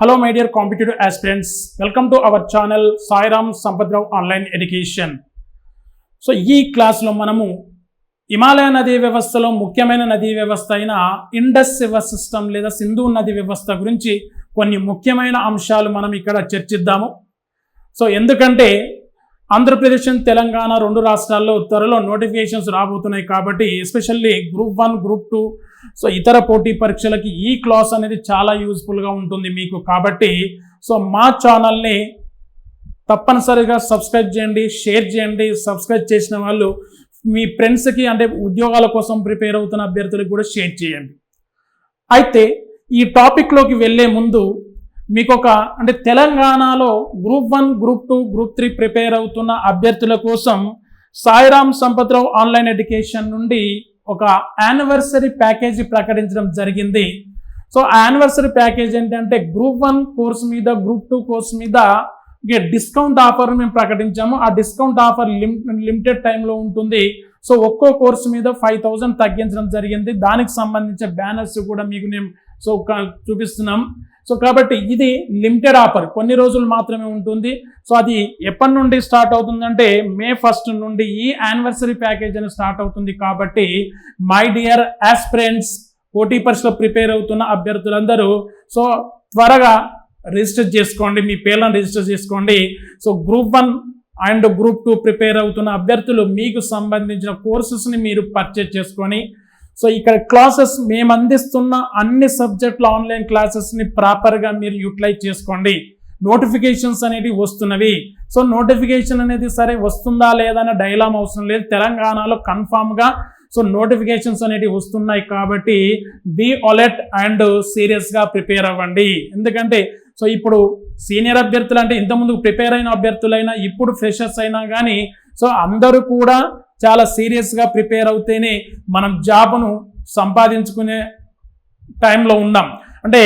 Hello my dear competitive aspirants welcome to our channel Sairam Sampadrao online education so ఈ క్లాస్లో మనము హిమాలయ నదీ వ్యవస్థలో ముఖ్యమైన నదీ వ్యవస్థ అయిన ఇండస్ రివర్ సిస్టమ్ లేదా సింధు నది వ్యవస్థ గురించి కొన్ని ముఖ్యమైన అంశాలు మనం ఇక్కడ చర్చిద్దాము. సో ఎందుకంటే ఆంధ్రప్రదేశ్ తెలంగాణ రెండు రాష్ట్రాల్లో త్వరలో నోటిఫికేషన్స్ రాబోతున్నాయి కాబట్టి especially group one group two so ఇతర పోటీ పరీక్షలకి ఈ క్లాస్ అనేది చాలా యూజ్ఫుల్గా ఉంటుంది మీకు కాబట్టి సో మా ఛానల్ని తప్పనిసరిగా సబ్స్క్రైబ్ చేయండి షేర్ చేయండి సబ్స్క్రైబ్ చేసిన వాళ్ళు మీ ఫ్రెండ్స్కి అంటే ఉద్యోగాల కోసం ప్రిపేర్ అవుతున్న అభ్యర్థులకు కూడా షేర్ చేయండి. అయితే ఈ టాపిక్లోకి వెళ్ళే ముందు మీకు ఒక అంటే తెలంగాణలో group one group two group three prepare అవుతున్న అభ్యర్థుల కోసం సాయిరామ్ సంపత్రావు ఆన్లైన్ ఎడ్యుకేషన్ నుండి ఒక యానివర్సరీ ప్యాకేజీ ప్రకటించడం జరిగింది. సో యానివర్సరీ ప్యాకేజ్ ఏంటంటే గ్రూప్ వన్ కోర్స్ మీద గ్రూప్ టూ కోర్స్ మీద డిస్కౌంట్ ఆఫర్ మేము ప్రకటించాము. ఆ డిస్కౌంట్ ఆఫర్ లిమిటెడ్ టైంలో ఉంటుంది. సో ఒక్కో కోర్సు మీద ఫైవ్ థౌజండ్ తగ్గించడం జరిగింది. దానికి సంబంధించిన బ్యానర్స్ కూడా మీకు నేను సో చూపిస్తున్నాం. సో కాబట్టి ఇది లిమిటెడ్ ఆఫర్. కొన్ని రోజులు మాత్రమే ఉంటుంది. సో అది ఎప్పటి నుండి స్టార్ట్ అవుతుందంటే మే ఫస్ట్ నుండి ఈ యానివర్సరీ ప్యాకేజ్ అని స్టార్ట్ అవుతుంది కాబట్టి మై డియర్ యాస్పిరెంట్స్ పోటీ పరీక్షలో ప్రిపేర్ అవుతున్న అభ్యర్థులందరూ సో త్వరగా రిజిస్టర్ చేసుకోండి మీ పేర్లను రిజిస్టర్ చేసుకోండి. So group one and group two prepare అవుతున్న అభ్యర్థులు మీకు సంబంధించిన కోర్సెస్ని మీరు పర్చేజ్ చేసుకొని సో ఇక్కడ క్లాసెస్ మేము అందిస్తున్న అన్ని సబ్జెక్టుల ఆన్లైన్ క్లాసెస్ని ప్రాపర్గా మీరు యూటిలైజ్ చేసుకోండి. నోటిఫికేషన్స్ అనేవి వస్తున్నవి. సో నోటిఫికేషన్ అనేది సరే వస్తుందా లేదా డైలామ్ అవసరం లేదు. తెలంగాణలో కన్ఫామ్గా సో నోటిఫికేషన్స్ అనేవి వస్తున్నాయి కాబట్టి బీ అలర్ట్ అండ్ సీరియస్గా ప్రిపేర్ అవ్వండి. ఎందుకంటే సో ఇప్పుడు సీనియర్ అభ్యర్థులు అంటే ఇంతకుముందు ప్రిపేర్ అయిన అభ్యర్థులైనా ఇప్పుడు ఫ్రెషర్స్ అయినా కానీ సో అందరూ కూడా చాలా సీరియస్గా ప్రిపేర్ అవుతేనే మనం జాబ్ను సంపాదించుకునే టైంలో ఉన్నాం. అంటే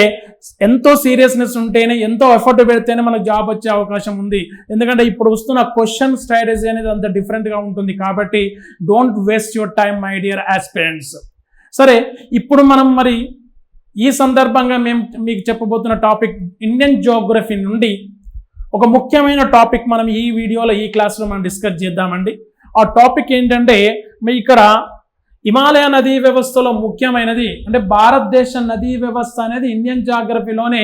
ఎంతో సీరియస్నెస్ ఉంటేనే ఎంతో ఎఫర్ట్ పెడితేనే మనకు జాబ్ వచ్చే అవకాశం ఉంది. ఎందుకంటే ఇప్పుడు వస్తున్న క్వశ్చన్ స్ట్రాటజీ అనేది అంత డిఫరెంట్గా ఉంటుంది. కాబట్టి don't waste your time my dear aspirants సరే ఇప్పుడు మనం మరి ఈ సందర్భంగా మేము మీకు చెప్పబోతున్న టాపిక్ ఇండియన్ జియోగ్రఫీ నుండి ఒక ముఖ్యమైన టాపిక్ మనం ఈ వీడియోలో ఈ క్లాస్లో మనం డిస్కస్ చేద్దామండి. ఆ టాపిక్ ఏంటంటే మీ ఇక్కడ హిమాలయ నదీ వ్యవస్థలో ముఖ్యమైనది అంటే భారతదేశ నదీ వ్యవస్థ అనేది ఇండియన్ జాగ్రఫీలోనే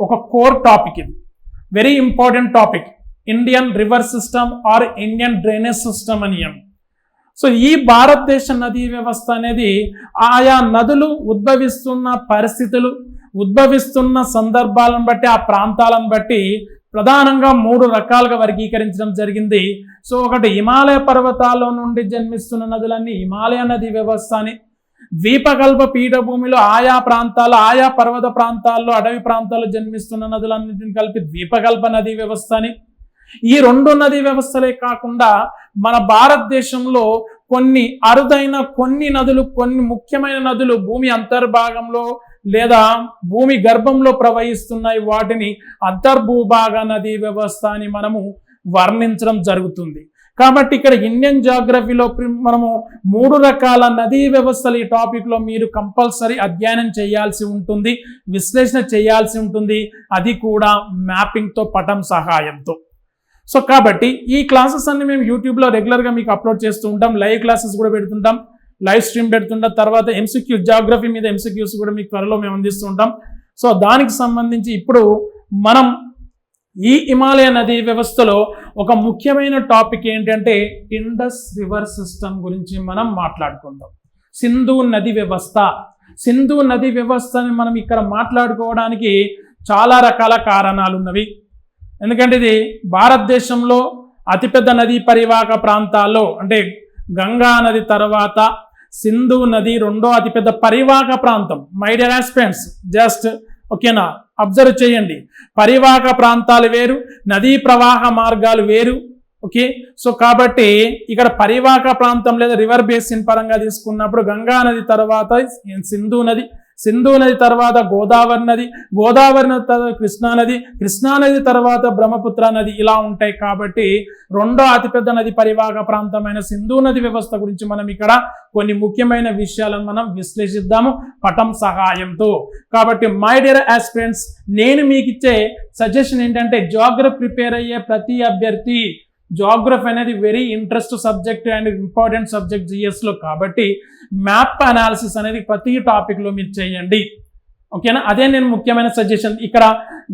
ఒక కోర్ టాపిక్ ఇది. Very important topic Indian river system or Indian drainage system అని సో ఈ భారతదేశ నదీ వ్యవస్థ అనేది ఆయా నదులు ఉద్భవిస్తున్న పరిస్థితులు ఉద్భవిస్తున్న సందర్భాలను బట్టి ఆ ప్రాంతాలను బట్టి ప్రధానంగా మూడు రకాలుగా వర్గీకరించడం జరిగింది. సో ఒకటి హిమాలయ పర్వతాల్లో నుండి జన్మిస్తున్న నదులన్నీ హిమాలయ నది వ్యవస్థ అని ద్వీపకల్ప పీఠభూమిలో ఆయా ప్రాంతాలు ఆయా పర్వత ప్రాంతాల్లో అడవి ప్రాంతాల్లో జన్మిస్తున్న నదులన్నింటిని కలిపి ద్వీపకల్ప నది వ్యవస్థ అని ఈ రెండు నదీ వ్యవస్థలే కాకుండా మన భారతదేశంలో కొన్ని అరుదైన కొన్ని నదులు కొన్ని ముఖ్యమైన నదులు భూమి అంతర్భాగంలో లేదా భూమి గర్భంలో ప్రవహిస్తున్నాయి వాటిని అంతర్భూభాగ నదీ వ్యవస్థ అని మనము వర్ణించడం జరుగుతుంది. కాబట్టి ఇక్కడ ఇండియన్ జాగ్రఫీలో ప్రి- మనము మూడు రకాల నదీ వ్యవస్థలు ఈ టాపిక్లో మీరు కంపల్సరీ అధ్యయనం చేయాల్సి ఉంటుంది విశ్లేషణ చేయాల్సి ఉంటుంది. అది కూడా మ్యాపింగ్తో పటం సహాయంతో. సో కాబట్టి ఈ క్లాసెస్ అన్ని మేము యూట్యూబ్లో రెగ్యులర్గా మీకు అప్లోడ్ చేస్తూ ఉంటాం. లైవ్ క్లాసెస్ కూడా పెడుతుంటాం. లైవ్ స్ట్రీమ్ పెడుతుంటాం తర్వాత ఎంసీక్యూ జాగ్రఫీ మీద ఎంసీక్యూస్ కూడా మీకు త్వరలో మేము అందిస్తూ ఉంటాం. సో దానికి సంబంధించి ఇప్పుడు మనం ఈ హిమాలయ నదీ వ్యవస్థలో ఒక ముఖ్యమైన టాపిక్ ఏంటంటే ఇండస్ రివర్ సిస్టమ్ గురించి మనం మాట్లాడుకుందాం. సింధు నది వ్యవస్థ. సింధు నది వ్యవస్థని మనం ఇక్కడ మాట్లాడుకోవడానికి చాలా రకాల కారణాలు ఉన్నవి. ఎందుకంటే ఇది భారతదేశంలో అతిపెద్ద నదీ పరివాహక ప్రాంతాల్లో అంటే గంగా నది తర్వాత సింధు నది రెండో అతిపెద్ద పరివాహక ప్రాంతం. మై డియర్ ఆస్పెంట్స్ జస్ట్ ఓకేనా అబ్జర్వ్ చేయండి. పరివాహక ప్రాంతాలు వేరు నదీ ప్రవాహ మార్గాలు వేరు ఓకే సో కాబట్టి ఇక్కడ పరివాహక ప్రాంతం లేదా రివర్ బేసిన్ పరంగా తీసుకున్నప్పుడు గంగా నది తర్వాత సింధు నది సింధు నది తర్వాత గోదావరి నది గోదావరి నది తర్వాత కృష్ణానది కృష్ణానది కృష్ణా నది తర్వాత బ్రహ్మపుత్ర నది ఇలా ఉంటాయి కాబట్టి రెండో అతిపెద్ద నది పరివాహక ప్రాంతమైన సింధు నది వ్యవస్థ గురించి మనం ఇక్కడ కొన్ని ముఖ్యమైన విషయాలను మనం విశ్లేషిద్దాము. పటం సహాయంతో. కాబట్టి మై డియర్ ఆస్పిరెంట్స్ నేను మీకు ఇచ్చే సజెషన్ ఏంటంటే జాగ్రఫీ ప్రిపేర్ అయ్యే ప్రతి అభ్యర్థి జాగ్రఫీ అనేది very interest subject and important subject జిఎస్లో కాబట్టి మ్యాప్ అనాలిసిస్ అనేది ప్రతి టాపిక్లో మీరు చేయండి. ఓకేనా అదే నేను ముఖ్యమైన సజెషన్ ఇక్కడ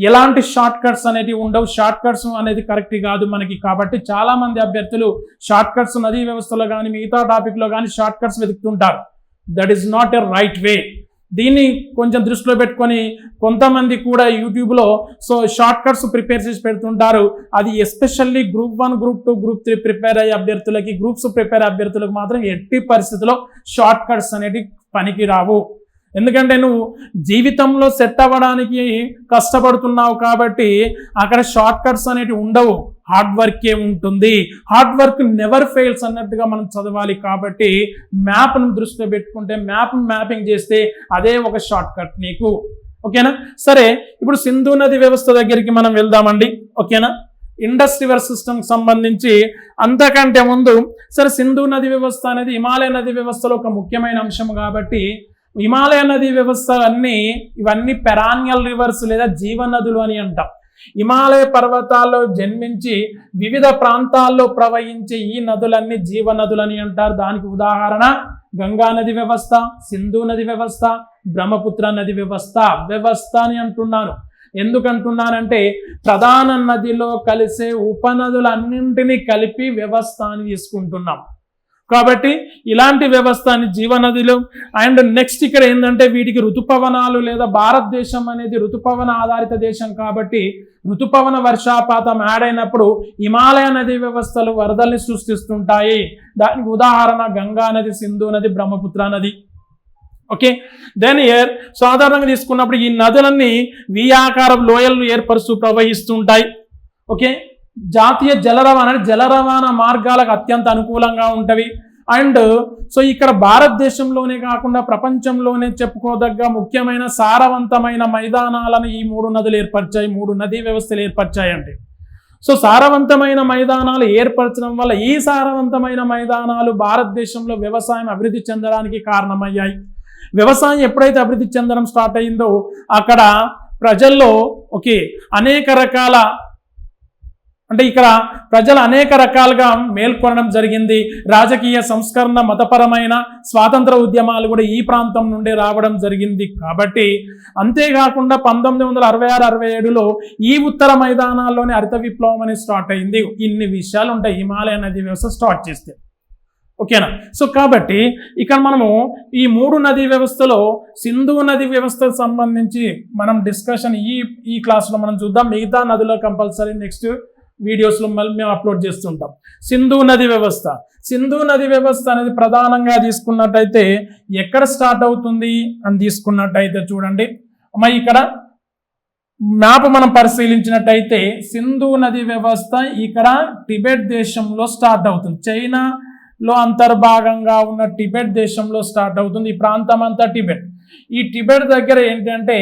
ఎలాంటి షార్ట్ కట్స్ అనేవి ఉండవు. షార్ట్ కట్స్ అనేది కరెక్ట్ కాదు మనకి కాబట్టి చాలా మంది అభ్యర్థులు షార్ట్ కట్స్ నదీ వ్యవస్థలో కానీ మిగతా టాపిక్లో కానీ short cuts వెతుకుతుంటారు. That is not a right way దీన్ని కొంచెం దృష్టిలో పెట్టుకొని కొంతమంది కూడా యూట్యూబ్లో సో షార్ట్ కట్స్ ప్రిపేర్ చేసి పెడుతుంటారు. అది especially group one group two group three prepare అయ్యే అభ్యర్థులకి గ్రూప్స్ ప్రిపేర్ అభ్యర్థులకు మాత్రం ఎట్టి పరిస్థితిలో షార్ట్ కట్స్ అనేవి పనికి రావు ఎందుకంటే నువ్వు జీవితంలో సెట్ అవ్వడానికి కష్టపడుతున్నావు కాబట్టి అక్కడ షార్ట్ కట్స్ అనేవి ఉండవు. హార్డ్ వర్కే ఉంటుంది. హార్డ్ వర్క్ నెవర్ ఫెయిల్స్ అన్నట్టుగా మనం చదవాలి కాబట్టి మ్యాప్ను దృష్టిలో పెట్టుకుంటే మ్యాప్ మ్యాపింగ్ చేస్తే అదే ఒక షార్ట్ కట్ నీకు. ఓకేనా? సరే ఇప్పుడు సింధు నది వ్యవస్థ దగ్గరికి మనం వెళ్దామండి. ఓకేనా? ఇండస్ రివర్ సంబంధించి అంతకంటే ముందు సరే సింధు నది వ్యవస్థ అనేది హిమాలయ నది వ్యవస్థలో ఒక ముఖ్యమైన అంశం కాబట్టి హిమాలయ నది వ్యవస్థ అన్నీ ఇవన్నీ పెరాన్యల్ రివర్స్ లేదా జీవనదులు అని అంటాం. హిమాలయ పర్వతాల్లో జన్మించి వివిధ ప్రాంతాల్లో ప్రవహించే ఈ నదులన్నీ జీవనదులని అంటారు. దానికి ఉదాహరణ గంగా నది వ్యవస్థ సింధు నది వ్యవస్థ బ్రహ్మపుత్ర నది వ్యవస్థ వ్యవస్థ అని అంటున్నాను ఎందుకంటున్నానంటే ప్రధాన నదిలో కలిసే ఉపనదులన్నింటినీ కలిపి వ్యవస్థ అని తీసుకుంటున్నాం. కాబట్టి ఇలాంటి వ్యవస్థని జీవనదిలో అండ్ నెక్స్ట్ ఇక్కడ ఏంటంటే వీటికి ఋతుపవనాలు లేదా భారతదేశం అనేది ఋతుపవన ఆధారిత దేశం కాబట్టి ఋతుపవన వర్షాపాతం యాడ్ అయినప్పుడు హిమాలయ నది వ్యవస్థలు వరదల్ని సృష్టిస్తుంటాయి. దానికి ఉదాహరణ గంగా నది సింధు నది బ్రహ్మపుత్ర నది. ఓకే? దెన్ ఇయర్ సాధారణంగా తీసుకున్నప్పుడు ఈ నదులన్నీ వి ఆకారం లోయలు ఏర్పరుస్తూ ప్రవహిస్తుంటాయి. ఓకే? జాతీయ జల రవాణా జల రవాణా మార్గాలకు అత్యంత అనుకూలంగా ఉంటవి. అండ్ సో ఇక్కడ భారతదేశంలోనే కాకుండా ప్రపంచంలోనే చెప్పుకోదగ్గ ముఖ్యమైన సారవంతమైన మైదానాలను ఈ మూడు నదులు ఏర్పరిచాయి. మూడు నదీ వ్యవస్థలు ఏర్పరిచాయండి. సో సారవంతమైన మైదానాలు ఏర్పరచడం వల్ల ఈ సారవంతమైన మైదానాలు భారతదేశంలో వ్యవసాయం అభివృద్ధి చెందడానికి కారణమయ్యాయి. వ్యవసాయం ఎప్పుడైతే అభివృద్ధి చెందడం స్టార్ట్ అయిందో అక్కడ ప్రజల్లో ఓకే అనేక రకాల అంటే ఇక్కడ ప్రజలు అనేక రకాలుగా మేల్కొనడం జరిగింది. రాజకీయ సంస్కరణ మతపరమైన స్వాతంత్ర ఉద్యమాలు కూడా ఈ ప్రాంతం నుండి రావడం జరిగింది. కాబట్టి అంతేకాకుండా పంతొమ్మిది వందల అరవై ఆరు అరవై ఏడులో ఈ ఉత్తర మైదానాల్లోనే హరిత విప్లవం అని స్టార్ట్ అయింది. ఇన్ని విషయాలు ఉంటాయి. హిమాలయ నది వ్యవస్థ స్టార్ట్ చేస్తే. ఓకేనా? సో కాబట్టి ఇక్కడ మనము ఈ మూడు నదీ వ్యవస్థలో సింధు నది వ్యవస్థకు సంబంధించి మనం డిస్కషన్ ఈ ఈ క్లాస్లో మనం చూద్దాం. మిగతా నదిలో కంపల్సరీ నెక్స్ట్ వీడియోస్లో మళ్ళీ మేము అప్లోడ్ చేస్తుంటాం సింధు నది వ్యవస్థ. సింధు నది వ్యవస్థ అనేది ప్రధానంగా తీసుకున్నట్టయితే ఎక్కడ స్టార్ట్ అవుతుంది అని తీసుకున్నట్టయితే చూడండి. మరి ఇక్కడ మ్యాప్ మనం పరిశీలించినట్టయితే సింధు నది వ్యవస్థ ఇక్కడ టిబెట్ దేశంలో స్టార్ట్ అవుతుంది. చైనాలో అంతర్భాగంగా ఉన్న టిబెట్ దేశంలో స్టార్ట్ అవుతుంది. ఈ ప్రాంతం అంతా టిబెట్. ఈ టిబెట్ దగ్గర ఏంటంటే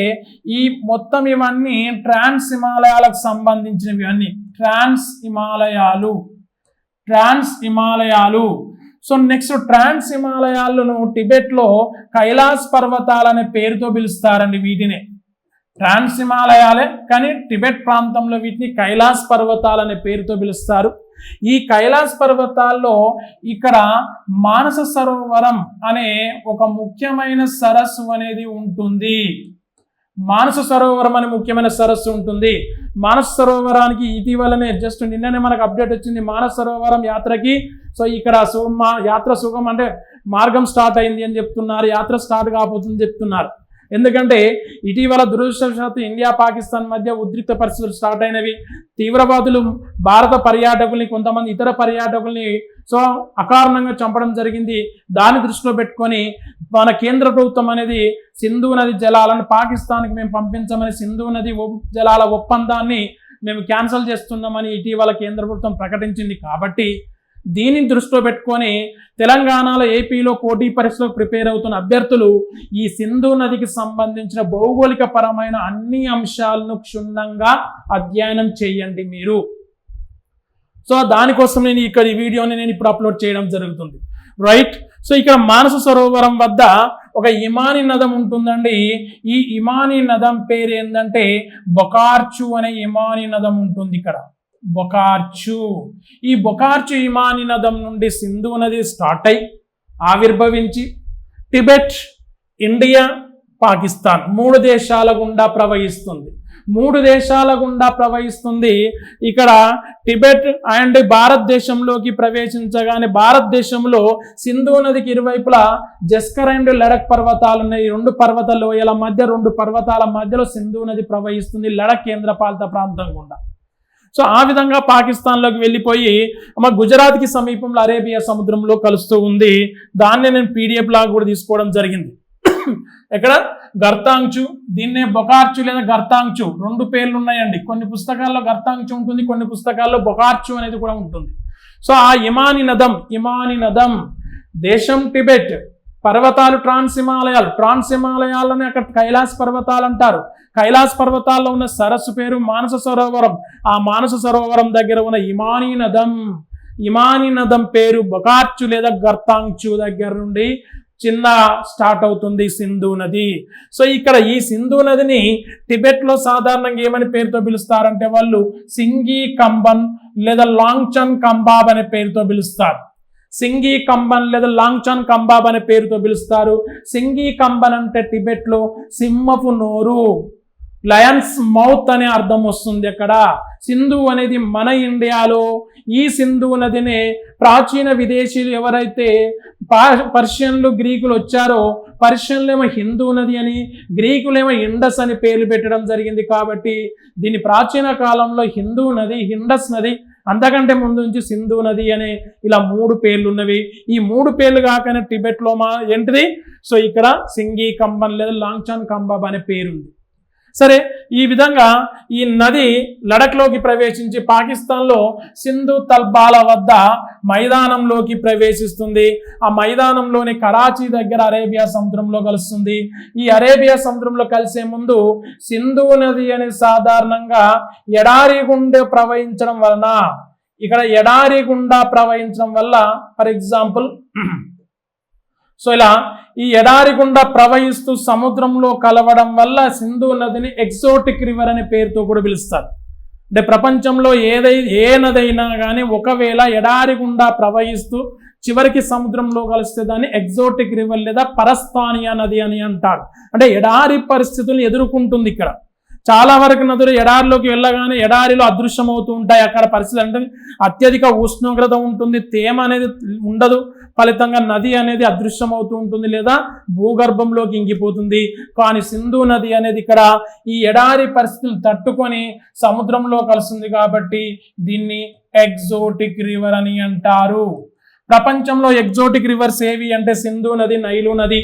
ఈ మొత్తం ఇవన్నీ ట్రాన్స్ హిమాలయాలకు సంబంధించినవి అన్నీ. ట్రాన్స్ హిమాలయాలు ట్రాన్స్ హిమాలయాలు సో నెక్స్ట్ ట్రాన్స్ హిమాలయాలను టిబెట్లో కైలాస్ పర్వతాలు అనే పేరుతో పిలుస్తారండి వీటిని. ట్రాన్స్ హిమాలయాలే కానీ టిబెట్ ప్రాంతంలో వీటిని కైలాస్ పర్వతాలు అనే పేరుతో పిలుస్తారు. ఈ కైలాస్ పర్వతాల్లో ఇక్కడ మానస సరోవరం అనే ఒక ముఖ్యమైన సరస్సు అనేది ఉంటుంది. మానస సరోవరం అనే ముఖ్యమైన సరస్సు ఉంటుంది. మానస సరోవరానికి ఇటీవలనే జస్ట్ నిన్ననే మనకు అప్డేట్ వచ్చింది మానస సరోవరం యాత్రకి. సో ఇక్కడ సుగమ యాత్ర సుగం అంటే మార్గం స్టార్ట్ అయింది అని చెప్తున్నారు. యాత్ర స్టార్ట్ కాబోతుందని చెప్తున్నారు. ఎందుకంటే ఇటీవల దురదృష్టవశాత్తు ఇండియా పాకిస్తాన్ మధ్య ఉద్రిక్త పరిస్థితులు స్టార్ట్ అయినవి. తీవ్రవాదులు భారత పర్యాటకుల్ని కొంతమంది ఇతర పర్యాటకుల్ని సో అకారణంగా చంపడం జరిగింది. దాన్ని దృష్టిలో పెట్టుకొని మన కేంద్ర ప్రభుత్వం అనేది సింధు నది జలాలను పాకిస్తాన్కి మేము పంపించమని సింధు నది జలాల ఒప్పందాన్ని మేము క్యాన్సిల్ చేస్తున్నామని ఇటీవల కేంద్ర ప్రభుత్వం ప్రకటించింది. కాబట్టి దీనిని దృష్టిలో పెట్టుకొని తెలంగాణలో ఏపీలో పోటీ పరీక్షలకు ప్రిపేర్ అవుతున్న అభ్యర్థులు ఈ సింధు నదికి సంబంధించిన భౌగోళిక పరమైన అన్ని అంశాలను క్షుణ్ణంగా అధ్యయనం చేయండి మీరు. సో దానికోసం నేను ఇక్కడ ఈ వీడియోని నేను ఇప్పుడు అప్లోడ్ చేయడం జరుగుతుంది. రైట్? సో ఇక్కడ మానస సరోవరం వద్ద ఒక ఇమాని నదం ఉంటుందండి. ఈ ఇమాని నదం పేరు ఏంటంటే బొకార్చు అనే ఇమాని నదం ఉంటుంది ఇక్కడ. బొకార్చు. ఈ బొకార్చు ఇమాని నదం నుండి సింధు నది స్టార్ట్ అయి ఆవిర్భవించి టిబెట్ ఇండియా పాకిస్తాన్ మూడు దేశాల గుండా ప్రవహిస్తుంది. మూడు దేశాల గుండా ప్రవహిస్తుంది. ఇక్కడ టిబెట్ అండ్ భారతదేశంలోకి ప్రవేశించగానే భారతదేశంలో సింధు నదికి ఇరువైపులా జస్కర్ అండ్ లడక్ పర్వతాలు ఉన్నాయి. రెండు పర్వత లోయల మధ్య రెండు పర్వతాల మధ్యలో సింధు నది ప్రవహిస్తుంది. లడక్ కేంద్రపాలిత ప్రాంతం గుండా. సో ఆ విధంగా పాకిస్తాన్లోకి వెళ్ళిపోయి మా గుజరాత్కి సమీపంలో అరేబియా సముద్రంలో కలుస్తూ ఉంది. దాన్నే నేను పీడిఎఫ్ లాగా కూడా తీసుకోవడం జరిగింది. ఎక్కడ? గర్తాంచు దీన్నే బొకార్చు లేదా గర్తాంచు రెండు పేర్లు ఉన్నాయండి. కొన్ని పుస్తకాల్లో గర్తాంచు ఉంటుంది కొన్ని పుస్తకాల్లో బొకార్చు అనేది కూడా ఉంటుంది. సో ఆ ఇమాని నదం ఇమాని నదం దేశం టిబెట్ పర్వతాలు ట్రాన్స్ హిమాలయాలు ట్రాన్స్ హిమాలయాలని అక్కడ కైలాస్ పర్వతాలు అంటారు. కైలాస్ పర్వతాల్లో ఉన్న సరస్సు పేరు మానస సరోవరం. ఆ మానస సరోవరం దగ్గర ఉన్న ఇమానీ నదం ఇమాని నదం పేరు బొకార్చు లేదా గర్తాంగ్చు దగ్గర నుండి చిన్న స్టార్ట్ అవుతుంది సింధు నది. సో ఇక్కడ ఈ సింధు నదిని టిబెట్లో సాధారణంగా ఏమని పేరుతో పిలుస్తారంటే వాళ్ళు సింగి కంబన్ లేదా లాంగ్చన్ కంబాబ్ అనే పేరుతో పిలుస్తారు. సింగి కంబన్ లేదా లాంగ్చాన్ కంబాబ్ అనే పేరుతో పిలుస్తారు. సింగి కంబన్ అంటే టిబెట్లో సింహపు నోరు లయన్స్ మౌత్ అనే అర్థం వస్తుంది అక్కడ. సింధు అనేది మన ఇండియాలో ఈ సింధు నదిని ప్రాచీన విదేశీయులు ఎవరైతే పర్షియన్లు గ్రీకులు వచ్చారో పర్షియన్లేమో హిందూ నది అని గ్రీకులేమో ఇండస్ అని పేర్లు పెట్టడం జరిగింది కాబట్టి దీని ప్రాచీన కాలంలో హిందూ నది హిండస్ నది అంతకంటే ముందు నుంచి సింధు నది అనే ఇలా మూడు పేర్లు ఉన్నవి ఈ మూడు పేర్లు కాకనే టిబెట్లో మా ఏంటిది? సో ఇక్కడ సింగి కంబన్ లేదా లాంగ్చాన్ కంబాబ్ అనే పేరుంది. సరే ఈ విధంగా ఈ నది లడఖ్లోకి ప్రవేశించి పాకిస్తాన్లో సింధు తల్బాల వద్ద మైదానంలోకి ప్రవేశిస్తుంది. ఆ మైదానంలోని కరాచీ దగ్గర అరేబియా సముద్రంలో కలుస్తుంది. ఈ అరేబియా సముద్రంలో కలిసే ముందు సింధు నది అని సాధారణంగా ఎడారి గుండె ప్రవహించడం వలన ఇక్కడ ఎడారి గుండా ప్రవహించడం వల్ల ఫర్ ఎగ్జాంపుల్ సో ఇలా ఈ ఎడారి గుండా ప్రవహిస్తూ సముద్రంలో కలవడం వల్ల సింధు నదిని ఎక్సోటిక్ రివర్ అనే పేరుతో కూడా పిలుస్తారు. అంటే ప్రపంచంలో ఏదై ఏ నదైనా కానీ ఒకవేళ ఎడారి గుండా ప్రవహిస్తూ చివరికి సముద్రంలో కలిస్తే దాన్ని ఎగ్జోటిక్ రివర్ లేదా పరస్థానియా నది అని అంటారు. అంటే ఎడారి పరిస్థితులు ఎదుర్కొంటుంది ఇక్కడ. చాలా వరకు నదులు ఎడారిలోకి వెళ్ళగానే ఎడారిలో అదృశ్యమవుతూ ఉంటాయి. అక్కడ పరిస్థితి అంటే అత్యధిక ఉష్ణోగ్రత ఉంటుంది. తేమ అనేది ఉండదు. ఫలితంగా నది అనేది అదృశ్యమవుతూ ఉంటుంది లేదా భూగర్భంలోకి ఇంగిపోతుంది కానీ సింధు నది అనేది ఇక్కడ ఈ ఎడారి పరిస్థితులు తట్టుకొని సముద్రంలో కలుస్తుంది కాబట్టి దీన్ని ఎగ్జోటిక్ రివర్ అని అంటారు. ప్రపంచంలో ఎగ్జోటిక్ రివర్స్ ఏవి అంటే సింధు నది నైలు నది.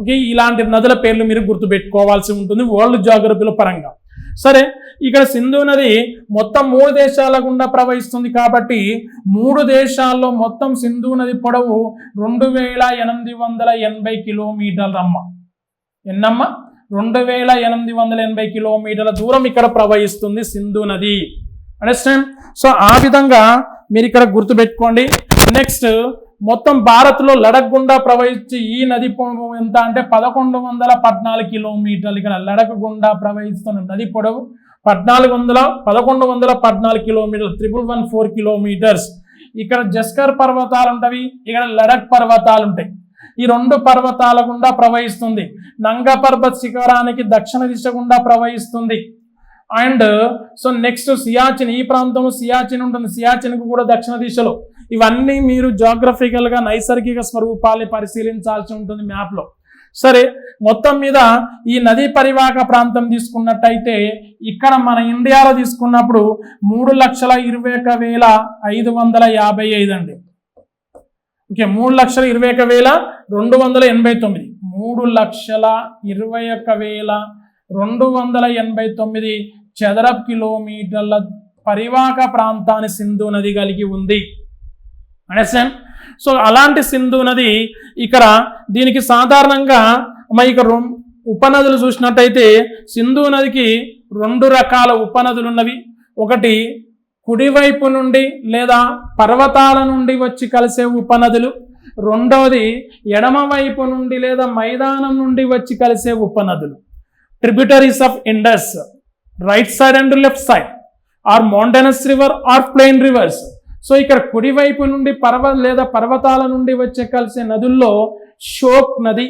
ఓకే ఇలాంటి నదుల పేర్లు మీరు గుర్తుపెట్టుకోవాల్సి ఉంటుంది. వరల్డ్ జాగ్రఫీల పరంగా. సరే ఇక్కడ సింధు నది మొత్తం మూడు దేశాల గుండా ప్రవహిస్తుంది కాబట్టి మూడు దేశాల్లో మొత్తం సింధు నది పొడవు రెండు వేల ఎనిమిది వందల ఎనభై కిలోమీటర్లమ్మ ఎన్నమ్మ? రెండు వేల ఎనిమిది వందల ఎనభై కిలోమీటర్ల దూరం ఇక్కడ ప్రవహిస్తుంది సింధు నది. అండర్స్టాండ్ సో ఆ విధంగా మీరు ఇక్కడ గుర్తుపెట్టుకోండి. నెక్స్ట్ మొత్తం భారత్లో లడక్ గుండా ప్రవహించి ఈ నది పొడవు ఎంత అంటే పదకొండు వందల పద్నాలుగు కిలోమీటర్లు ఇక్కడ లడక్ గుండా ప్రవహిస్తున్న నది పొడవు పద్నాలుగు వందల పదకొండు వందల పద్నాలుగు కిలోమీటర్లు త్రిపుల్ వన్ ఫోర్ కిలోమీటర్స్ ఇక్కడ జస్కర్ పర్వతాలు ఉంటవి ఇక్కడ లడక్ పర్వతాలు ఉంటాయి ఈ రెండు పర్వతాల గుండా ప్రవహిస్తుంది. నంగ పర్వత్ శిఖరానికి దక్షిణ దిశ గుండా ప్రవహిస్తుంది. అండ్ సో నెక్స్ట్ సియాచిన్ ఈ ప్రాంతం సియాచిన్ ఉంటుంది. సియాచిన్కు కూడా దక్షిణ దిశలో. ఇవన్నీ మీరు జాగ్రఫికల్గా నైసర్గిక స్వరూపాన్ని పరిశీలించాల్సి ఉంటుంది మ్యాప్లో సరే మొత్తం మీద ఈ నదీ పరివాహక ప్రాంతం తీసుకున్నట్టయితే ఇక్కడ మన ఇండియాలో తీసుకున్నప్పుడు మూడు లక్షల ఇరవై ఒక వేల ఐదు వందల యాభై ఐదు అండి. ఓకే మూడు లక్షల ఇరవై ఒక వేల రెండు వందల ఎనభై తొమ్మిది. మూడు లక్షల ఇరవై ఒక వేల రెండు వందల ఎనభై తొమ్మిది చదరపు కిలోమీటర్ల పరివాహక ప్రాంతాన్ని సింధు నది కలిగి ఉంది. అండర్స్టాండ్ సో అలాంటి సింధు నది ఇక్కడ దీనికి సాధారణంగా మరి ఇక ఉపనదులు చూసినట్టయితే సింధు నదికి రెండు రకాల ఉపనదులు ఉన్నవి. ఒకటి కుడివైపు నుండి లేదా పర్వతాల నుండి వచ్చి కలిసే ఉపనదులు. రెండవది ఎడమవైపు నుండి లేదా మైదానం నుండి వచ్చి కలిసే ఉపనదులు. Tributaries of Indus right side and left side or mountainous river or plain rivers so ఇక్కడ కుడివైపు నుండి పర్వ లేదా పర్వతాల నుండి వచ్చే కలిసే నదుల్లో షోక్ నది.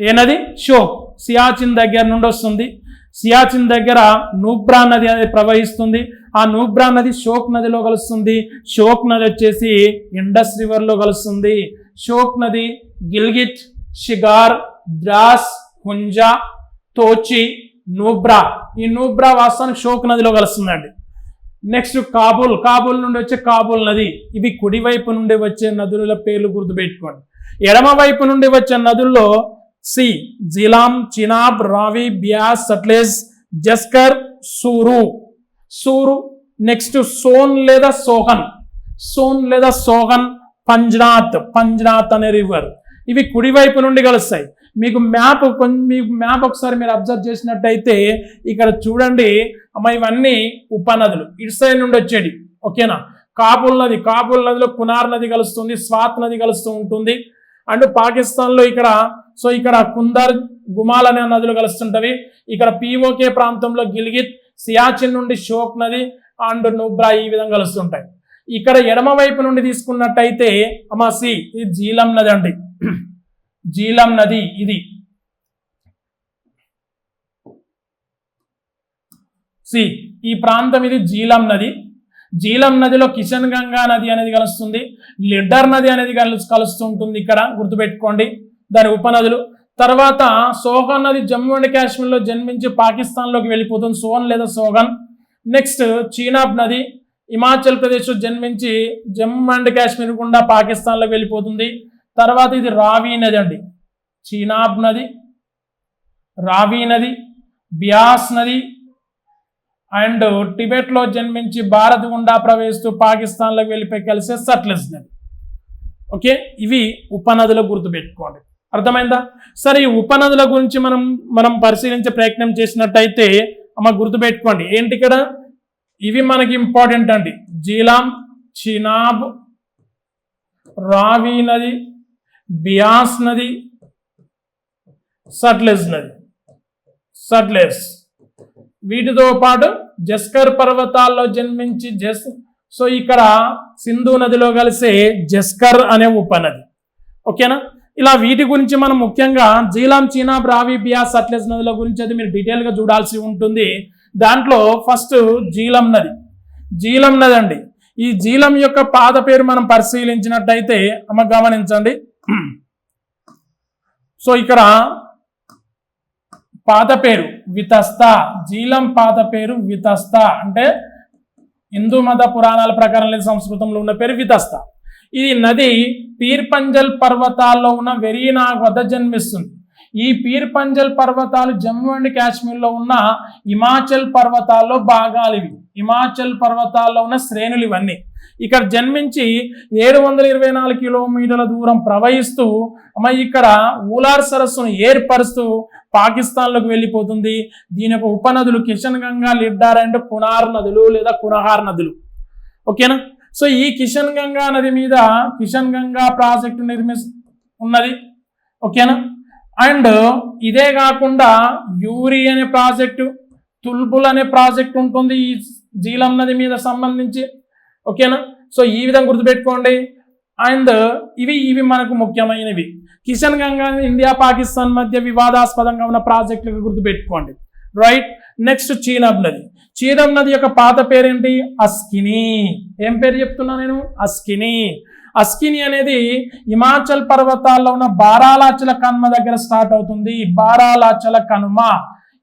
ఏ నది? షోక్. సియాచిన్ దగ్గర నుండి వస్తుంది. సియాచిన్ దగ్గర నూబ్రా నది అనేది ప్రవహిస్తుంది. ఆ నూబ్రా నది షోక్ నదిలో కలుస్తుంది. షోక్ నది వచ్చేసి ఇండస్ రివర్లో కలుస్తుంది. షోక్ నది గిల్గిట్ షిగార్ ద్రాస్ హుంజా తోచి నూబ్రా. ఈ నూబ్రా వాస్తవానికి షోక్ నదిలో కలుస్తుందండి. నెక్స్ట్ కాబూల్ కాబూల్ నుండి వచ్చే కాబూల్ నది. ఇవి కుడివైపు నుండి వచ్చే నదుల పేర్లు గుర్తుపెట్టుకోండి. ఎడమ వైపు నుండి వచ్చే నదుల్లో సి జిలాం చినాబ్ రావి బ్యాస్ సట్లేజ్ జస్కర్ సూరు. సూరు నెక్స్ట్ సోన్ లేదా సోహన్. సోన్ లేదా సోహన్ పంజ్నాథ్ పంజ్నాథ్ అనే రివర్ ఇవి కుడివైపు నుండి కలుస్తాయి. మీకు మ్యాప్ కొంచెం మీకు మ్యాప్ ఒకసారి మీరు అబ్జర్వ్ చేసినట్టయితే ఇక్కడ చూడండి అమ్మ ఇవన్నీ ఉపనదులు ఇటు సైడ్ నుండి వచ్చేది ఓకేనా కాపుల్ నది కాపుల్ నదిలో కునార్ నది కలుస్తుంది స్వాత్ నది కలుస్తూ ఉంటుంది. అండ్ పాకిస్తాన్లో ఇక్కడ సో ఇక్కడ కుందర్ గుమాల్ అనే నదులు కలుస్తుంటవి. ఇక్కడ పిఓకే ప్రాంతంలో గిల్గిత్ సియాచిన్ నుండి షోక్ నది అండ్ నుబ్రా ఈ విధంగా కలుస్తుంటాయి. ఇక్కడ ఎడమ వైపు నుండి తీసుకున్నట్టయితే అమాసి సి ఇది జీలం నది అండి. జీలం నది ఇది. సి ఈ ప్రాంతం ఇది జీలం నది. జీలం నదిలో కిషన్ గంగా నది అనేది కలుస్తుంది. లిడ్డర్ నది అనేది కలుసు కలుస్తుంటుంది ఇక్కడ గుర్తుపెట్టుకోండి. దాని ఉపనదులు. తర్వాత సోహన్ నది జమ్మూ అండ్ కాశ్మీర్లో జన్మించి పాకిస్తాన్లోకి వెళ్ళిపోతుంది. సోహన్ లేదా సోగన్ నెక్స్ట్ చీనాబ్ నది. హిమాచల్ ప్రదేశ్లో జన్మించి జమ్మూ అండ్ కాశ్మీర్ గుండా పాకిస్తాన్లోకి వెళ్ళిపోతుంది. తర్వాత ఇది రావి నది అండి. చీనాబ్ నది రావి నది బియాస్ నది అండ్ టిబెట్లో జన్మించి భారత్ గుండా ప్రవేశిస్తూ పాకిస్తాన్లోకి వెళ్ళిపోయి కలిసే సట్లెస్ నది. ఓకే? ఇవి ఉపనదులు గుర్తుపెట్టుకోండి అర్థమైందా? సరే ఈ ఉపనదుల గురించి మనం మనం పరిశీలించే ప్రయత్నం చేసినట్టయితే అమ్మ గుర్తుపెట్టుకోండి ఏంటి ఇక్కడ? ఇవి మనకి ఇంపార్టెంట్ అండి. జీలాం చినాబ్ రావి నది బియాస్ నది సట్లెస్ నది సట్లెస్ వీటితో పాటు జస్కర్ పర్వతాల్లో జన్మించి జస్ సో ఇక్కడ సింధు నదిలో కలిసే జస్కర్ అనే ఉపనది. ఓకేనా? ఇలా వీటి గురించి మనం ముఖ్యంగా జీలాం చీనా బ్రావి బియాస్ సట్లెస్ నదుల గురించి అది మీరు డీటెయిల్గా చూడాల్సి ఉంటుంది. దాంట్లో ఫస్ట్ జీలం నది. జీలం నది అండి. ఈ జీలం యొక్క పాద పేరు మనం పరిశీలించినట్టయితే అమ్మ గమనించండి. సో ఇక్కడ పాత పేరు వితస్త జీలం పాత పేరు వితస్త అంటే హిందూ మత పురాణాల ప్రకారం లేదా సంస్కృతంలో ఉన్న పేరు వితస్త. ఇది నది పీర్పంజల్ పర్వతాల్లో ఉన్న వెరీనాగ్ వద్ద జన్మిస్తుంది. ఈ పీర్పంజల్ పర్వతాలు జమ్మూ అండ్ కాశ్మీర్లో ఉన్న హిమాచల్ పర్వతాల్లో భాగాలు ఇవి. హిమాచల్ పర్వతాల్లో ఉన్న శ్రేణులు ఇవన్నీ. ఇక్కడ జన్మించి ఏడు వందల ఇరవై నాలుగు కిలోమీటర్ల దూరం ప్రవహిస్తూ అమ్మ ఇక్కడ ఊలార్ సరస్సును ఏర్పరుస్తూ పాకిస్తాన్లోకి వెళ్ళిపోతుంది. దీని యొక్క ఉపనదులు కిషన్ గంగా లిడ్డార్ అండ్ కునార్ నదులు లేదా కునహార్ నదులు. ఓకేనా? సో ఈ కిషన్ గంగా నది మీద కిషన్ గంగా ప్రాజెక్టు నిర్మి ఉన్నది. ఓకేనా? అండ్ ఇదే కాకుండా యూరి అనే ప్రాజెక్టు తుల్బుల్ అనే ప్రాజెక్ట్ ఉంటుంది ఈ జీలం నది మీద సంబంధించి. ఓకేనా? సో ఈ విధంగా గుర్తుపెట్టుకోండి. అండ్ ఇవి ఇవి మనకు ముఖ్యమైనవి. కిషన్ గంగా ఇండియా పాకిస్తాన్ మధ్య వివాదాస్పదంగా ఉన్న ప్రాజెక్టులకు గుర్తుపెట్టుకోండి. రైట్? నెక్స్ట్ చీనబ్ నది. చీనబ్ నది యొక్క పాత పేరేంటి? అస్కిని. ఏం పేరు చెప్తున్నా నేను? అస్కిని. అస్కిని అనేది హిమాచల్ పర్వతాల్లో ఉన్న బారాలాచల కనుమ దగ్గర స్టార్ట్ అవుతుంది. బారాలాచల కనుమ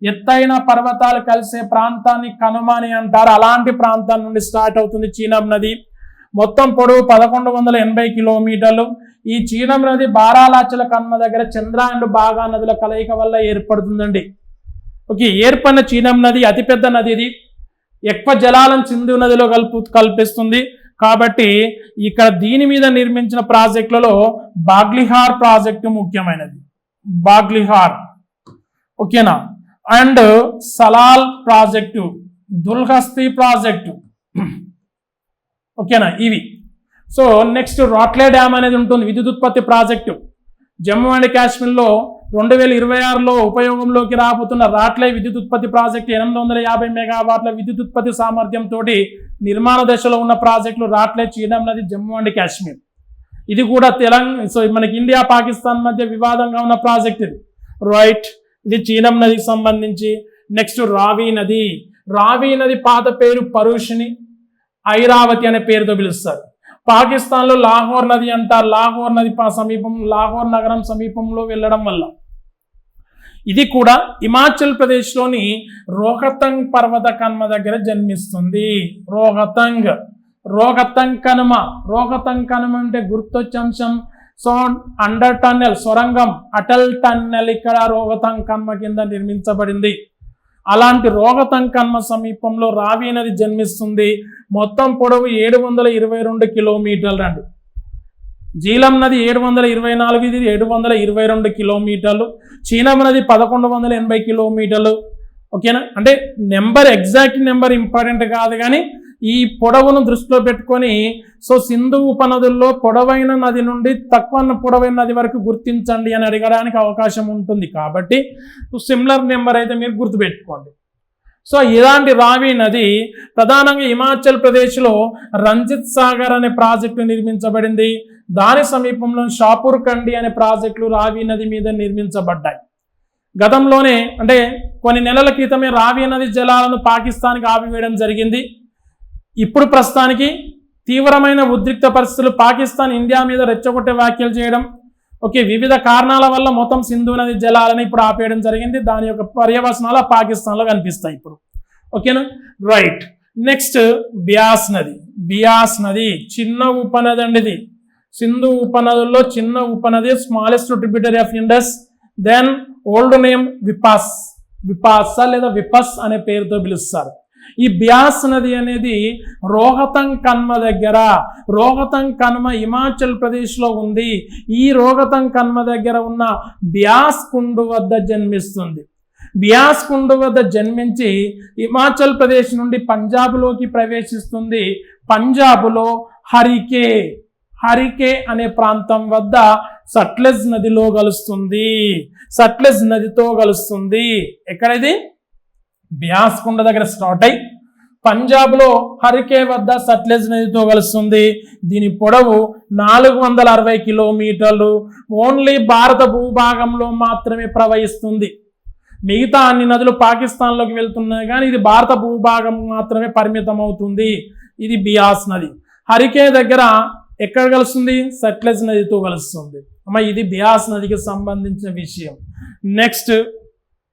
ఎత్తైన పర్వతాలు కలిసే ప్రాంతాన్ని కనుమ అని అంటారు. అలాంటి ప్రాంతం నుండి స్టార్ట్ అవుతుంది చీనబ్ నది. మొత్తం పొడవు పదకొండు వందల ఎనభై కిలోమీటర్లు. ఈ చీనం నది బారాలాచల కన్మ దగ్గర చంద్ర అండ్ బాగా నదుల కలయిక వల్ల ఏర్పడుతుందండి. ఓకే ఏర్పడిన చీనం నది అతిపెద్ద నది ఇది. ఎక్కువ జలాలను సింధు నదిలో కలుపు కల్పిస్తుంది. కాబట్టి ఇక్కడ దీని మీద నిర్మించిన ప్రాజెక్టులలో బాగ్లిహార్ ప్రాజెక్టు ముఖ్యమైనది. బాగ్లిహార్. ఓకేనా? And Salal project Dulhasti project. ఓకేనా? ఇవి. సో నెక్స్ట్ రాట్లే డ్యామ్ అనేది ఉంటుంది విద్యుత్ ఉత్పత్తి ప్రాజెక్టు. జమ్మూ అండ్ కాశ్మీర్లో రెండు వేల ఇరవై ఆరులో ఉపయోగంలోకి రాబోతున్న రాట్లై విద్యుత్ ఉత్పత్తి ప్రాజెక్టు ఎనిమిది వందల యాభై మెగావాట్ల విద్యుత్ ఉత్పత్తి సామర్థ్యంతో నిర్మాణ దశలో ఉన్న ప్రాజెక్టులు రాట్లే చీడం నది జమ్మూ అండ్ కాశ్మీర్. ఇది కూడా తెలంగాణ సో మనకి ఇండియా పాకిస్తాన్ మధ్య వివాదంగా ఉన్న ప్రాజెక్ట్ ఇది. రైట్ ఇది చీనం నదికి సంబంధించి. నెక్స్ట్ రావి నది. రావి నది పాత పేరు పరుషిని ఐరావతి అనే పేరుతో పిలుస్తారు. పాకిస్తాన్లో లాహోర్ నది అంటారు లాహోర్ నది సమీపం లాహోర్ నగరం సమీపంలో వెళ్ళడం వల్ల. ఇది కూడా హిమాచల్ ప్రదేశ్లోని రోహతంగ్ పర్వత కన్మ దగ్గర జన్మిస్తుంది. రోహతంగ్. రోహతంగ్ కనుమ. రోహతంగ్ కనుమ అంటే గుర్తొచ్చే అంశం. సో అండర్ టన్నెల్ సొరంగం అటల్ టన్నెల్ ఇక్కడ రోహతంగ్ కన్మ కింద నిర్మించబడింది. అలాంటి రోగతంకన్మ సమీపంలో రావి నది జన్మిస్తుంది. మొత్తం పొడవు ఏడు వందల ఇరవై రెండు కిలోమీటర్లు అండి. జీలం నది ఏడు వందల ఇరవై నాలుగు ఇది ఏడు వందల ఇరవై రెండు కిలోమీటర్లు. చీనం నది పదకొండు వందల ఎనభై కిలోమీటర్లు. ఓకేనా? అంటే నెంబర్ ఎగ్జాక్ట్ నెంబర్ ఇంపార్టెంట్ కాదు కానీ ఈ పొడవును దృష్టిలో పెట్టుకొని సో సింధు ఉపనదుల్లో పొడవైన నది నుండి తక్కువ పొడవైన నది వరకు గుర్తించండి అని అడగడానికి అవకాశం ఉంటుంది. కాబట్టి సిమిలర్ నెంబర్ అయితే మీరు గుర్తుపెట్టుకోండి. సో ఇలాంటి రావి నది ప్రధానంగా హిమాచల్ ప్రదేశ్లో రంజిత్ సాగర్ అనే ప్రాజెక్టు నిర్మించబడింది. దాని సమీపంలో షాపూర్ కండి అనే ప్రాజెక్టులు రావి నది మీద నిర్మించబడ్డాయి. గతంలోనే అంటే కొన్ని నెలల క్రితమే రావి నది జలాలను పాకిస్తాన్కి ఆపివేయడం జరిగింది. ఇప్పుడు ప్రస్తుతానికి తీవ్రమైన ఉద్రిక్త పరిస్థితులు పాకిస్తాన్ ఇండియా మీద రెచ్చగొట్టే వ్యాఖ్యలు చేయడం ఓకే వివిధ కారణాల వల్ల మొత్తం సింధు నది జలాలను ఇప్పుడు ఆపేయడం జరిగింది. దాని యొక్క పర్యవసనాలు పాకిస్తాన్లో కనిపిస్తాయి ఇప్పుడు. ఓకేనా? రైట్. నెక్స్ట్ బియాస్ నది. బియాస్ నది చిన్న ఉపనది అండి ఇది సింధు ఉపనదుల్లో చిన్న ఉపనది smallest tributary of Indus then old name Vipas Vipasa లేదా విపస్ అనే పేరుతో పిలుస్తారు. ఈ బ్యాస్ నది అనేది రోహతంగ్ కన్మ దగ్గర రోహతంగ్ కన్మ హిమాచల్ ప్రదేశ్లో ఉంది. ఈ రోహతంగ్ కన్మ దగ్గర ఉన్న బ్యాస్ కుండు వద్ద జన్మిస్తుంది. బియాస్ కుండు వద్ద జన్మించి హిమాచల్ ప్రదేశ్ నుండి పంజాబ్లోకి ప్రవేశిస్తుంది. పంజాబ్లో హరికే హరికే అనే ప్రాంతం వద్ద సట్లెజ్ నదిలో కలుస్తుంది. సట్లెజ్ నదితో కలుస్తుంది. ఎక్కడిది? బియాస్ కుండ దగ్గర స్టార్ట్ అయి పంజాబ్లో హరికే వద్ద సట్లెజ్ నదితో కలుస్తుంది. దీని పొడవు నాలుగు వందల అరవై కిలోమీటర్లు. ఓన్లీ భారత భూభాగంలో మాత్రమే ప్రవహిస్తుంది. మిగతా అన్ని నదులు పాకిస్తాన్లోకి వెళ్తున్నాయి కానీ ఇది భారత భూభాగం మాత్రమే పరిమితం అవుతుంది ఇది బియాస్ నది. హరికే దగ్గర ఎక్కడ కలుస్తుంది? సట్లెజ్ నదితో కలుస్తుంది. అమ్మ ఇది బియాస్ నదికి సంబంధించిన విషయం. నెక్స్ట్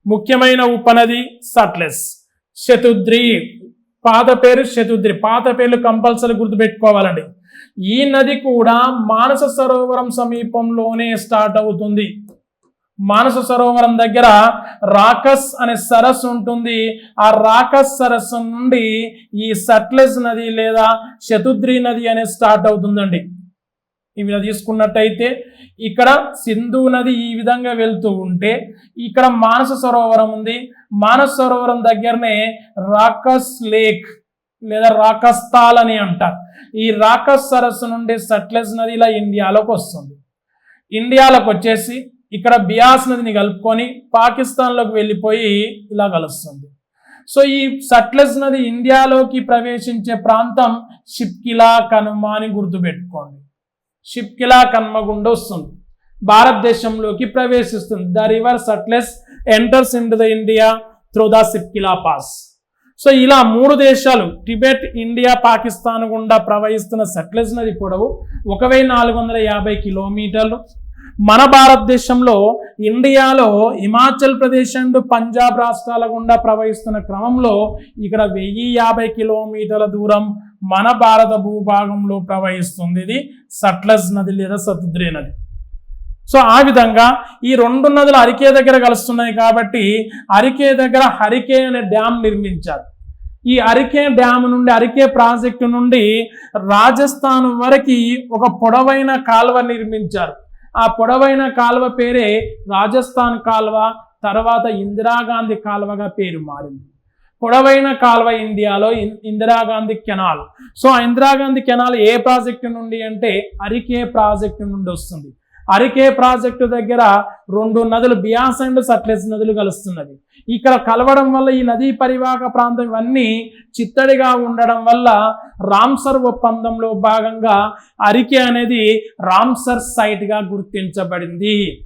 ముఖ్యమైన ఉపనది సట్లెస్. శతుద్రి పాత పేరు శతుద్రి. పాత పేర్లు కంపల్సరీ గుర్తుపెట్టుకోవాలండి. ఈ నది కూడా మానస సరోవరం సమీపంలోనే స్టార్ట్ అవుతుంది. మానస సరోవరం దగ్గర రాకస్ అనే సరస్సు ఉంటుంది. ఆ రాకస్ సరస్సు నుండి ఈ సట్లెస్ నది లేదా శతుద్రి నది అనేది స్టార్ట్ అవుతుందండి. ఇవి తీసుకున్నట్టయితే ఇక్కడ సింధు నది ఈ విధంగా వెళ్తూ ఉంటే ఇక్కడ మానస సరోవరం ఉంది. మానస సరోవరం దగ్గరనే రాకస్ లేక్ లేదా రాకస్తాల్ అని అంటారు. ఈ రాకస్ సరస్సు నుండి సట్లెజ్ నది ఇలా ఇండియాలోకి వస్తుంది. ఇండియాలోకి వచ్చేసి ఇక్కడ బియాస్ నదిని కలుపుకొని పాకిస్తాన్లోకి వెళ్ళిపోయి ఇలా కలుస్తుంది. సో ఈ సట్లెజ్ నది ఇండియాలోకి ప్రవేశించే ప్రాంతం షిప్కిలా కనుమ అని గుర్తుపెట్టుకోండి. షిప్కిలా కన్మ గుండా వస్తుంది. భారతదేశంలోకి ప్రవేశిస్తుంది. The river Sutlej enters in the India through the Shipki La pass so ఇలా మూడు దేశాలు టిబెట్ ఇండియా పాకిస్తాన్ గుండా ప్రవహిస్తున్న సట్లెజ్ నది పొడవు ఒక వెయ్యి నాలుగు వందల యాభై కిలోమీటర్లు. మన భారతదేశంలో ఇండియాలో హిమాచల్ ప్రదేశ్ అండ్ పంజాబ్ రాష్ట్రాల గుండా ప్రవహిస్తున్న క్రమంలో ఇక్కడ వెయ్యి యాభై కిలోమీటర్ల దూరం మన భారత భూభాగంలో ప్రవహిస్తుంది ఇది సట్లజ్ నది లేదా సతుద్రే నది. సో ఆ విధంగా ఈ రెండు నదులు అరికే దగ్గర కలుస్తున్నాయి కాబట్టి అరికే దగ్గర హరికే అనే డ్యామ్ నిర్మించారు. ఈ అరికే డ్యామ్ నుండి అరికే ప్రాజెక్టు నుండి రాజస్థాన్ వరకు ఒక పొడవైన కాలువ నిర్మించారు. ఆ పొడవైన కాలువ పేరే రాజస్థాన్ కాలువ తర్వాత ఇందిరాగాంధీ కాలువగా పేరు మారింది. పొడవైన కాల్వ ఇండియాలో ఇన్- ఇందిరాగాంధీ కెనాల్. సో ఆ ఇందిరాగాంధీ కెనాల్ ఏ ప్రాజెక్టు నుండి అంటే అరికే ప్రాజెక్టు నుండి వస్తుంది. అరికే ప్రాజెక్టు దగ్గర రెండు నదులు బియాస్ అండ్ సట్లెజ్ నదులు కలుస్తున్నది. ఇక్కడ కలవడం వల్ల ఈ నదీ పరివాహక ప్రాంతం ఇవన్నీ చిత్తడిగా ఉండడం వల్ల రామ్సర్ ఒప్పందంలో భాగంగా అరికే అనేది రామ్సర్ సైట్గా గుర్తించబడింది.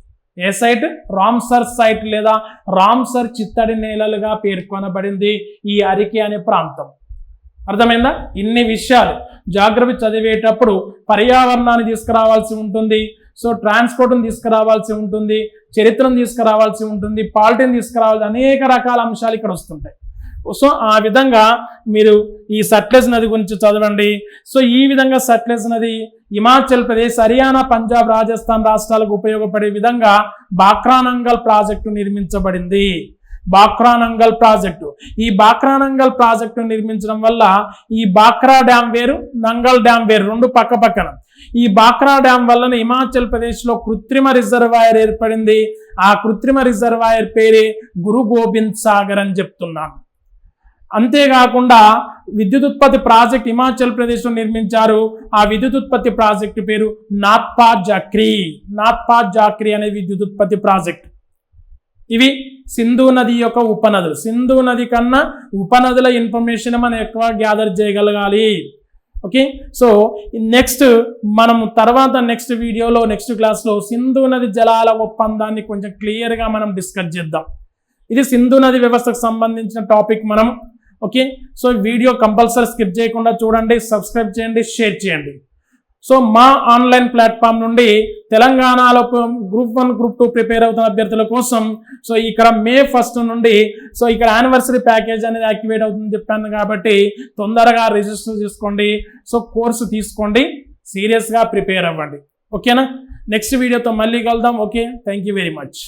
ఏ సైట్? రామ్సర్ సైట్ లేదా రామ్సర్ చిత్తడి నేలలుగా పేర్కొనబడింది ఈ అరికే అనే ప్రాంతం. అర్థమైందా? ఇన్ని విషయాలు జాగ్రత్త చదివేటప్పుడు పర్యావరణాన్ని తీసుకురావాల్సి ఉంటుంది. సో ట్రాన్స్పోర్ట్ని తీసుకురావాల్సి ఉంటుంది చరిత్రను తీసుకురావాల్సి ఉంటుంది పాలిటీని తీసుకురావాల్సి అనేక రకాల అంశాలు ఇక్కడ వస్తుంటాయి. సో ఆ విధంగా మీరు ఈ సట్లెజ్ నది గురించి చదవండి. సో ఈ విధంగా సట్లెజ్ నది హిమాచల్ ప్రదేశ్ హర్యానా పంజాబ్ రాజస్థాన్ రాష్ట్రాలకు ఉపయోగపడే విధంగా బాక్రానంగల్ ప్రాజెక్టు నిర్మించబడింది. బాక్రానంగల్ ప్రాజెక్టు. ఈ బాక్రానంగల్ ప్రాజెక్టు నిర్మించడం వల్ల ఈ బాక్రా డ్యామ్ వేరు నంగల్ డ్యామ్ వేరు రెండు పక్క పక్కన. ఈ బాక్రా డ్యామ్ వలన హిమాచల్ ప్రదేశ్లో కృత్రిమ రిజర్వాయర్ ఏర్పడింది. ఆ కృత్రిమ రిజర్వాయర్ పేరే గురు గోబింద్ సాగర్ అని చెప్తున్నాను అంతేకాకుండా విద్యుత్ ఉత్పత్తి ప్రాజెక్ట్ హిమాచల్ ప్రదేశ్లో నిర్మించారు. ఆ విద్యుత్ ఉత్పత్తి ప్రాజెక్టు పేరు నాత్పా జాక్రీ. నాత్పా జాక్రీ అనే విద్యుత్ ఉత్పత్తి ప్రాజెక్ట్. ఇవి సింధు నది యొక్క ఉపనదులు. సింధు నది కన్నా ఉపనదుల ఇన్ఫర్మేషన్ మనం ఎక్కువ గ్యాదర్ చేయగలగాలి. ఓకే సో నెక్స్ట్ మనం తర్వాత నెక్స్ట్ వీడియోలో నెక్స్ట్ క్లాస్లో సింధు నది జలాల ఒప్పందాన్ని కొంచెం క్లియర్గా మనం డిస్కస్ చేద్దాం. ఇది సింధు నది వ్యవస్థకు సంబంధించిన టాపిక్ మనం okay so video compulsory skip చేయకుండా చూడండి సబ్స్క్రైబ్ చేయండి షేర్ చేయండి. సో మా ఆన్లైన్ ప్లాట్ఫామ్ నుండి తెలంగాణలో group one group two prepare అవుతున్న అభ్యర్థుల కోసం సో ఇక్కడ మే ఫస్ట్ నుండి సో ఇక్కడ యానివర్సరీ ప్యాకేజ్ అనేది యాక్టివేట్ అవుతుందని చెప్పాను కాబట్టి తొందరగా రిజిస్టర్ చేసుకోండి. సో కోర్సు తీసుకోండి సీరియస్గా ప్రిపేర్ అవ్వండి. ఓకేనా నెక్స్ట్ వీడియోతో మళ్ళీ కలుద్దాం. Okay thank you very much